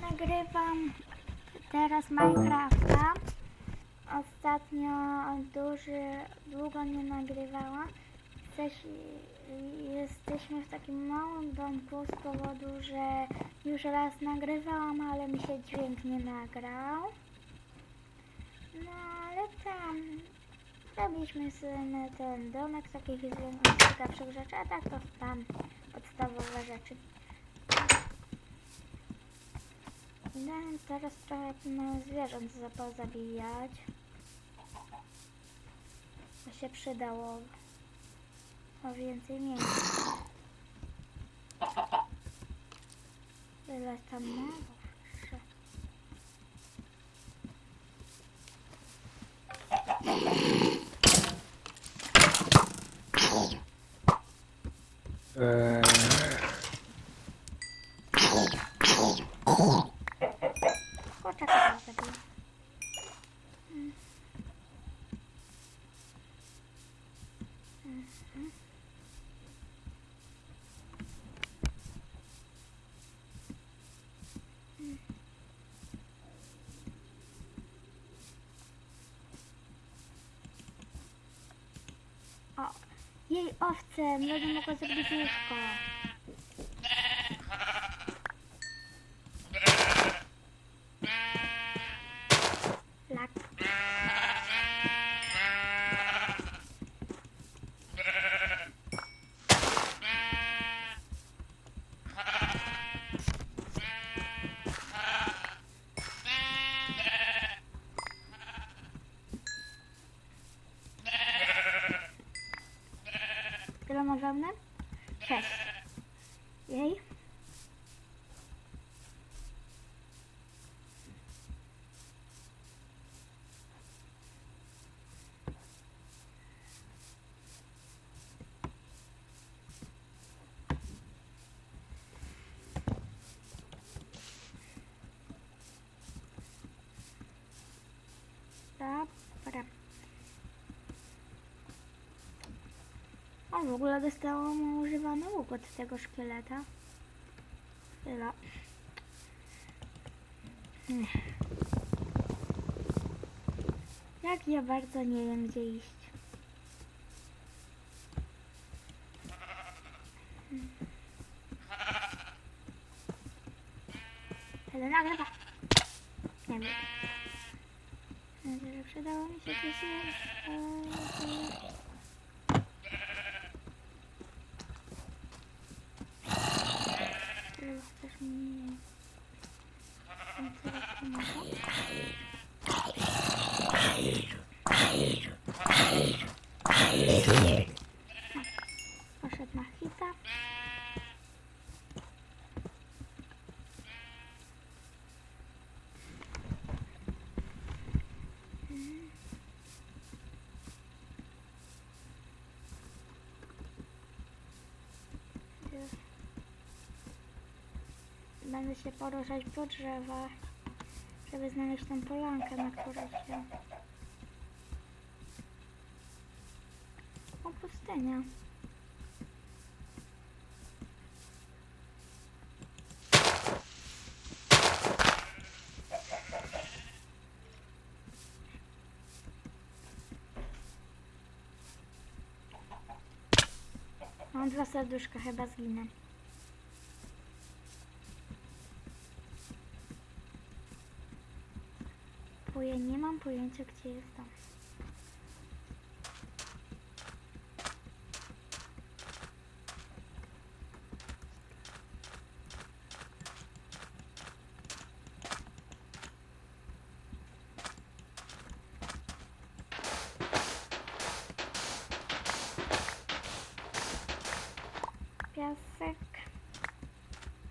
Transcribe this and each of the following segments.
Nagrywam teraz Minecrafta. Ostatnio duży, długo nie nagrywałam. Jesteś, jesteśmy w takim małym domku z powodu, że już raz nagrywałam, ale mi się dźwięk nie nagrał. No ale tam robiliśmy sobie ten domek takich z ciekawszych rzeczy, a tak to tam podstawowe rzeczy. No, teraz trochę zwierząt za- pozabijać. To się przydało o więcej miejsca. Tyle tam mało. Eee, Kurczaka tam zabiję. Mm. Mhm. Mm. O, jej owce, będę mogła zrobić łóżko. from. Okay. Yay. A w ogóle dostałam używany łuk od tego szkieleta. Ech. Jak ja bardzo nie wiem gdzie iść. Ale nagrywa. Nie wiem. Przydało mi się coś. Chyba chcesz mi... Tam teraz pomogę? Poszedł na hita. Będę się poruszać po drzewach, żeby znaleźć tą polankę, na której się... O, pustynia. Mam dwa serduszka, chyba zginę. Poje, nie mam pojęcia, gdzie jest dom. Piasek.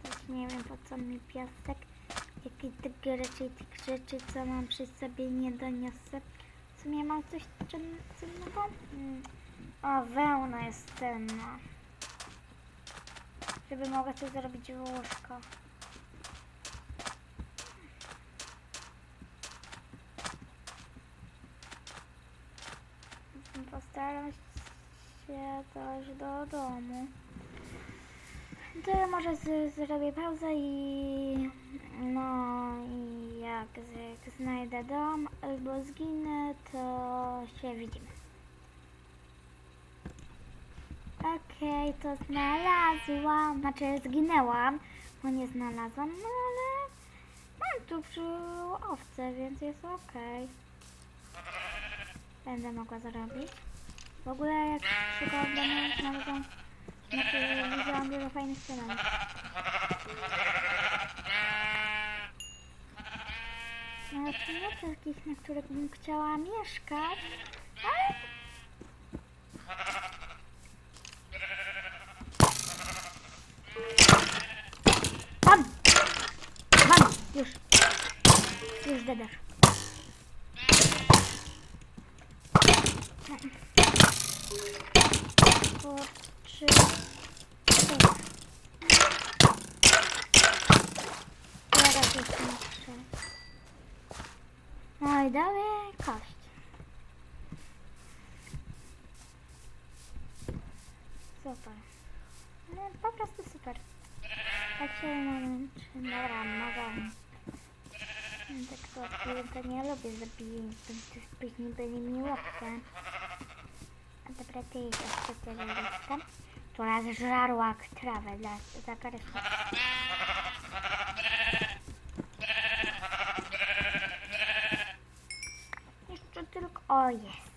Też nie wiem po co mi piasek. Jakie takie raczej tych rzeczy, co mam przy sobie nie doniosę. W sumie mam coś cennego? Mm. O, wełna jest cenna. Żeby mogła sobie zrobić łóżko. Postaram się dojść do domu. To może z, zrobię pauzę i no i jak, jak znajdę dom albo zginę, to się widzimy. Okej, to znalazłam, znaczy zginęłam, bo nie znalazłam, no ale mam tu przy owce, więc jest okej. Będę mogła zarobić. W ogóle jak szukałam domu, znalazłam, znaczy widziałam dużo fajnych scenariuszy. No, to nie takich, na których bym chciała mieszkać, ale Mam! Mam! Już. Już dedasz. Po trzy. Teraz jeszcze trzy. No i dalej kość. Super. No, po prostu super. Tak się namęczy. Dobra, mogę. Tak to klienta nie lubię zabijać, to później byli miłowce. Dobra, ty jesteś specjalistą, która zżarła trawę dla zakarysza. Jeszcze tylko... O, jest.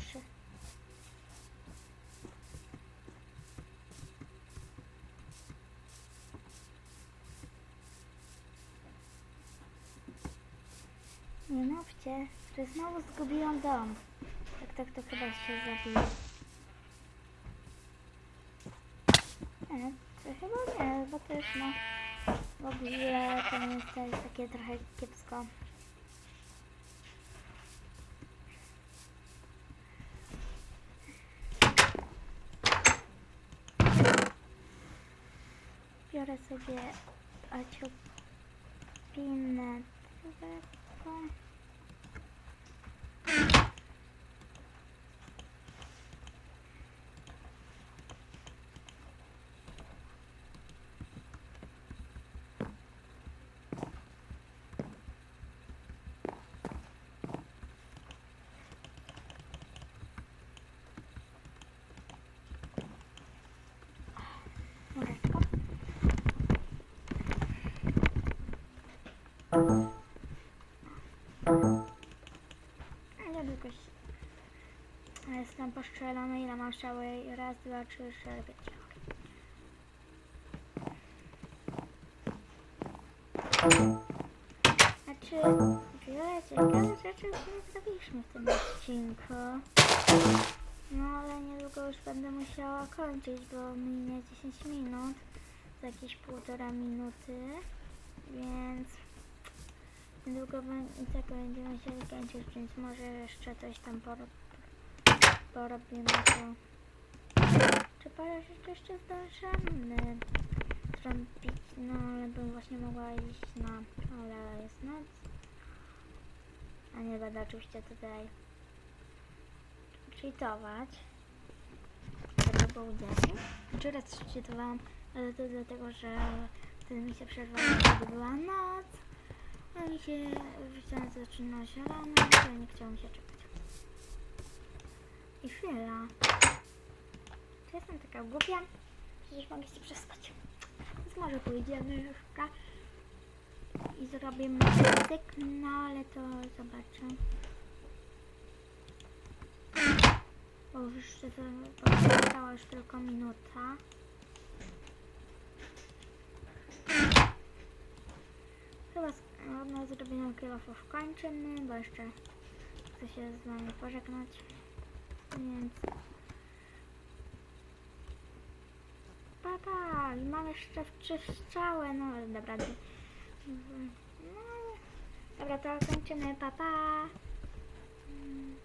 Trzy. Nie mówcie, że znowu zgubiłam dom. Tak, tak, to chyba się zabije. Nie, to chyba nie, bo to już no... W ogóle to jest jest takie trochę kiepsko. Biorę sobie ociupinę tylko. Jestem postrzelony, ile mam strzały? Raz, dwa, trzy, cztery, pięć. Znaczy, wiele ciekawych rzeczy nie zrobiliśmy w tym odcinku. No ale niedługo już będę musiała kończyć, bo minie 10 minut, za jakieś półtora minuty, więc niedługo i tak będziemy musieli kończyć, więc może jeszcze coś tam poro porobimy tu. Czy parę rzeczy jeszcze zdążymy zrobić? No ale bym właśnie mogła iść na, ale jest noc. A nie będę oczywiście tutaj cheatować. Tego był dzień. Czy raz cheatowałam, ale to dlatego, że wtedy mi się przerwała, kiedy była noc. A mi się wciąż zaczyna się rano, to nie chciało mi się czekać. Czy jestem taka głupia? Przecież mogę się przespać. Więc może pójdziemy już i zrobimy cyk, no ale to zobaczę. Bo już jeszcze została już tylko minuta. Chyba z no, zrobioną kilofów kończymy, bo jeszcze chcę się z wami pożegnać. Więc... Tak, mam jeszcze wczescałe, no dobra. No, dobra, to kończymy, pa, pa. Mm.